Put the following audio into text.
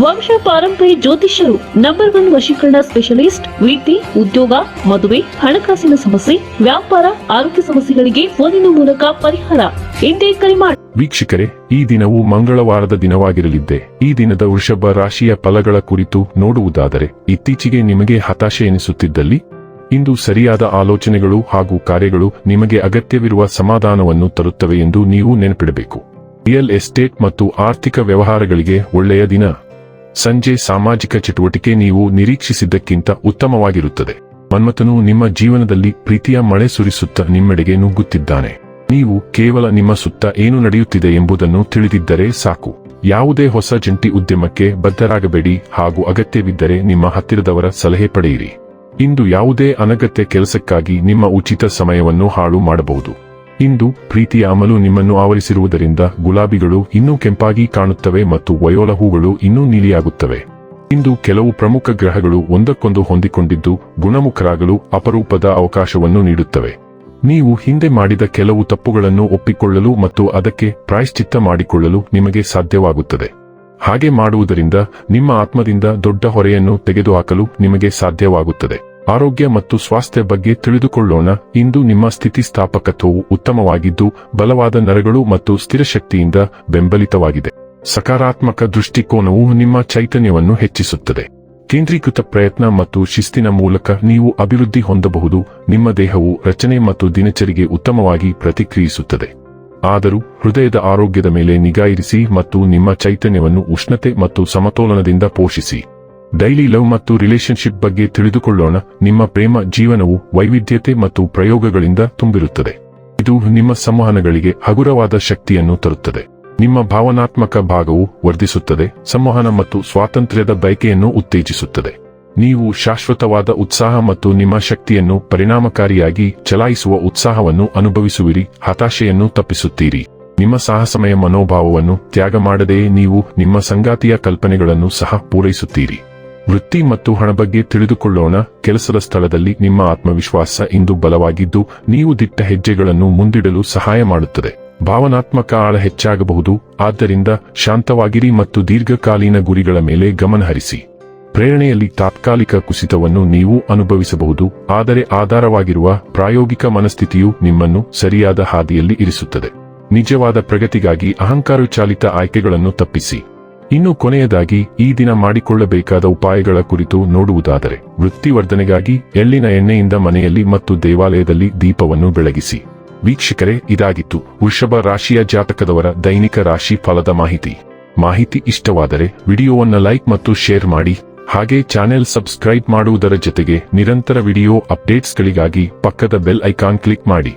ವಂಶ ಪಾರಂಪರ್ಯ ಜ್ಯೋತಿಷ್ಯರು ನಂಬರ್ ಒನ್ ವಶೀಕರಣ ಸ್ಪೆಷಲಿಸ್ಟ್ ವೀತಿ ಉದ್ಯೋಗ, ಮದುವೆ, ಹಣಕಾಸಿನ ಸಮಸ್ಯೆ, ವ್ಯಾಪಾರ, ಆರೋಗ್ಯ ಸಮಸ್ಯೆಗಳಿಗೆ ಫೋನಿನ ಮೂಲಕ ಪರಿಹಾರ. ಎಂದೇ ಕರೆ ಮಾಡಿ ವೀಕ್ಷಕರೇ, ಈ ದಿನವು ಮಂಗಳವಾರದ ದಿನವಾಗಿರಲಿದ್ದೆ. ಈ ದಿನದ ವೃಷಭ ರಾಶಿಯ ಫಲಗಳ ಕುರಿತು ನೋಡುವುದಾದರೆ, ಇತ್ತೀಚೆಗೆ ನಿಮಗೆ ಹತಾಶೆ ಎನಿಸುತ್ತಿದ್ದಲ್ಲಿ, ಇಂದು ಸರಿಯಾದ ಆಲೋಚನೆಗಳು ಹಾಗೂ ಕಾರ್ಯಗಳು ನಿಮಗೆ ಅಗತ್ಯವಿರುವ ಸಮಾಧಾನವನ್ನು ತರುತ್ತವೆ ಎಂದು ನೀವು ನೆನಪಿಡಬೇಕು. ರಿಯಲ್ ಎಸ್ಟೇಟ್ ಮತ್ತು ಆರ್ಥಿಕ ವ್ಯವಹಾರಗಳಿಗೆ ಒಳ್ಳೆಯ ದಿನ. ಸಂಜೆ ಸಾಮಾಜಿಕ ಚಟುವಟಿಕೆ ನೀವು ನಿರೀಕ್ಷಿಸಿದ್ದಕ್ಕಿಂತ ಉತ್ತಮವಾಗಿರುತ್ತದೆ. ಮನ್ಮಥನು ನಿಮ್ಮ ಜೀವನದಲ್ಲಿ ಪ್ರೀತಿಯ ಮಳೆ ಸುರಿಸುತ್ತ ನಿಮ್ಮೆಡೆಗೆ ನುಗ್ಗುತ್ತಿದ್ದಾನೆ. ನೀವು ಕೇವಲ ನಿಮ್ಮ ಸುತ್ತ ಏನು ನಡೆಯುತ್ತಿದೆ ಎಂಬುದನ್ನು ತಿಳಿದಿದ್ದರೆ ಸಾಕು. ಯಾವುದೇ ಹೊಸ ಜಂಟಿ ಉದ್ಯಮಕ್ಕೆ ಬದ್ಧರಾಗಬೇಡಿ ಹಾಗೂ ಅಗತ್ಯವಿದ್ದರೆ ನಿಮ್ಮ ಹತ್ತಿರದವರ ಸಲಹೆ ಪಡೆಯಿರಿ. ಇಂದು ಯಾವುದೇ ಅನಗತ್ಯ ಕೆಲಸಕ್ಕಾಗಿ ನಿಮ್ಮ ಉಚಿತ ಸಮಯವನ್ನು ಹಾಳು ಮಾಡಬಹುದು. ಇಂದು ಪ್ರೀತಿಯ ಅಮಲು ನಿಮ್ಮನ್ನು ಆವರಿಸಿರುವುದರಿಂದ ಗುಲಾಬಿಗಳು ಇನ್ನೂ ಕೆಂಪಾಗಿ ಕಾಣುತ್ತವೆ ಮತ್ತು ವಯೋಲ ಹೂಗಳು ಇನ್ನೂ ನೀಲಿಯಾಗುತ್ತವೆ. ಇಂದು ಕೆಲವು ಪ್ರಮುಖ ಗ್ರಹಗಳು ಒಂದಕ್ಕೊಂದು ಹೊಂದಿಕೊಂಡಿದ್ದು ಗುಣಮುಖರಾಗಲು ಅಪರೂಪದ ಅವಕಾಶವನ್ನು ನೀಡುತ್ತವೆ. ನೀವು ಹಿಂದೆ ಮಾಡಿದ ಕೆಲವು ತಪ್ಪುಗಳನ್ನು ಒಪ್ಪಿಕೊಳ್ಳಲು ಮತ್ತು ಅದಕ್ಕೆ ಪ್ರಾಯಶ್ಚಿತ್ತ ಮಾಡಿಕೊಳ್ಳಲು ನಿಮಗೆ ಸಾಧ್ಯವಾಗುತ್ತದೆ. ಹಾಗೆ ಮಾಡುವುದರಿಂದ ನಿಮ್ಮ ಆತ್ಮದಿಂದ ದೊಡ್ಡ ಹೊರೆಯನ್ನು ತೆಗೆದುಹಾಕಲು ನಿಮಗೆ ಸಾಧ್ಯವಾಗುತ್ತದೆ. ಆರೋಗ್ಯ ಮತ್ತು ಸ್ವಾಸ್ಥ್ಯ ಬಗ್ಗೆ ತಿಳಿದುಕೊಳ್ಳೋಣ. ಇಂದು ನಿಮ್ಮ ಸ್ಥಿತಿಸ್ಥಾಪಕತ್ವವು ಉತ್ತಮವಾಗಿದ್ದು, ಬಲವಾದ ನರಗಳು ಮತ್ತು ಸ್ಥಿರಶಕ್ತಿಯಿಂದ ಬೆಂಬಲಿತವಾಗಿದೆ. ಸಕಾರಾತ್ಮಕ ದೃಷ್ಟಿಕೋನವು ನಿಮ್ಮ ಚೈತನ್ಯವನ್ನು ಹೆಚ್ಚಿಸುತ್ತದೆ. ಕೇಂದ್ರೀಕೃತ ಪ್ರಯತ್ನ ಮತ್ತು ಶಿಸ್ತಿನ ಮೂಲಕ ನೀವು ಅಭಿವೃದ್ಧಿ ಹೊಂದಬಹುದು. ನಿಮ್ಮ ದೇಹವು ರಚನೆ ಮತ್ತು ದಿನಚರಿಗೆ ಉತ್ತಮವಾಗಿ ಪ್ರತಿಕ್ರಿಯಿಸುತ್ತದೆ. ಆದರೂ, ಹೃದಯದ ಆರೋಗ್ಯದ ಮೇಲೆ ನಿಗಾ ಇರಿಸಿ ಮತ್ತು ನಿಮ್ಮ ಚೈತನ್ಯವನ್ನು ಉಷ್ಣತೆ ಮತ್ತು ಸಮತೋಲನದಿಂದ ಪೋಷಿಸಿ. ಡೈಲಿ ಲವ್ ಮತ್ತು ರಿಲೇಶನ್ಶಿಪ್ ಬಗ್ಗೆ ತಿಳಿದುಕೊಳ್ಳೋಣ. ನಿಮ್ಮ ಪ್ರೇಮ, ಜೀವನವು ವೈವಿಧ್ಯತೆ ಮತ್ತು ಪ್ರಯೋಗಗಳಿಂದ ತುಂಬಿರುತ್ತದೆ. ಇದು ನಿಮ್ಮ ಸಂವಹನಗಳಿಗೆ ಹಗುರವಾದ ಶಕ್ತಿಯನ್ನು ತರುತ್ತದೆ. ನಿಮ್ಮ ಭಾವನಾತ್ಮಕ ಭಾಗವು ವರ್ಧಿಸುತ್ತದೆ. ಸಂವಹನ ಮತ್ತು ಸ್ವಾತಂತ್ರ್ಯದ ಬಯಕೆಯನ್ನು ಉತ್ತೇಜಿಸುತ್ತದೆ. ನೀವು ಶಾಶ್ವತವಾದ ಉತ್ಸಾಹ ಮತ್ತು ನಿಮ್ಮ ಶಕ್ತಿಯನ್ನು ಪರಿಣಾಮಕಾರಿಯಾಗಿ ಚಲಾಯಿಸುವ ಉತ್ಸಾಹವನ್ನು ಅನುಭವಿಸುವಿರಿ. ಹತಾಶೆಯನ್ನು ತಪ್ಪಿಸುತ್ತೀರಿ. ನಿಮ್ಮ ಸಾಹಸಮಯ ಮನೋಭಾವವನ್ನು ತ್ಯಾಗ ಮಾಡದೆಯೇ ನೀವು ನಿಮ್ಮ ಸಂಗಾತಿಯ ಕಲ್ಪನೆಗಳನ್ನು ಸಹ ಪೂರೈಸುತ್ತೀರಿ. ವೃತ್ತಿ ಮತ್ತು ಹಣ ಬಗ್ಗೆ ತಿಳಿದುಕೊಳ್ಳೋಣ. ಕೆಲಸದ ಸ್ಥಳದಲ್ಲಿ ನಿಮ್ಮ ಆತ್ಮವಿಶ್ವಾಸ ಇಂದು ಬಲವಾಗಿದ್ದು, ನೀವು ದಿಟ್ಟ ಹೆಜ್ಜೆಗಳನ್ನು ಮುಂದಿಡಲು ಸಹಾಯ ಮಾಡುತ್ತದೆ. ಭಾವನಾತ್ಮಕ ಆಳ ಹೆಚ್ಚಾಗಬಹುದು. ಆದ್ದರಿಂದ ಶಾಂತವಾಗಿರಿ ಮತ್ತು ದೀರ್ಘಕಾಲೀನ ಗುರಿಗಳ ಮೇಲೆ ಗಮನಹರಿಸಿ ಪ್ರೇರಣೆಯಲ್ಲಿ ತಾತ್ಕಾಲಿಕ ಕುಸಿತವನ್ನು ನೀವು ಅನುಭವಿಸಬಹುದು. ಆದರೆ ಆಧಾರವಾಗಿರುವ ಪ್ರಾಯೋಗಿಕ ಮನಸ್ಥಿತಿಯು ನಿಮ್ಮನ್ನು ಸರಿಯಾದ ಹಾದಿಯಲ್ಲಿ ಇರಿಸುತ್ತದೆ. ನಿಜವಾದ ಪ್ರಗತಿಗಾಗಿ ಅಹಂಕಾರಚಾಲಿತ ಆಯ್ಕೆಗಳನ್ನು ತಪ್ಪಿಸಿ. ಇನ್ನು ಕೊನೆಯದಾಗಿ ಈ ದಿನ ಮಾಡಿಕೊಳ್ಳಬೇಕಾದ ಉಪಾಯಗಳ ಕುರಿತು ನೋಡುವುದಾದರೆ, ವೃತ್ತಿವರ್ಧನೆಗಾಗಿ ಎಳ್ಳಿನ ಎಣ್ಣೆಯಿಂದ ಮನೆಯಲ್ಲಿ ಮತ್ತು ದೇವಾಲಯದಲ್ಲಿ ದೀಪವನ್ನು ಬೆಳಗಿಸಿ. ವೀಕ್ಷಕರೇ, ಇದಾಗಿತ್ತು ವೃಷಭ ರಾಶಿಯ ಜಾತಕದವರ ದೈನಿಕ ರಾಶಿ ಫಲದ ಮಾಹಿತಿ. ಮಾಹಿತಿ ಇಷ್ಟವಾದರೆ ವಿಡಿಯೋವನ್ನು ಲೈಕ್ ಮತ್ತು ಶೇರ್ ಮಾಡಿ, ಹಾಗೆ ಚಾನೆಲ್ ಸಬ್ಸ್ಕ್ರೈಬ್ ಮಾಡುವುದರ ಜೊತೆಗೆ ನಿರಂತರ ವಿಡಿಯೋ ಅಪ್ಡೇಟ್ಸ್ಗಳಿಗಾಗಿ ಪಕ್ಕದ ಬೆಲ್ ಐಕಾನ್ ಕ್ಲಿಕ್ ಮಾಡಿ.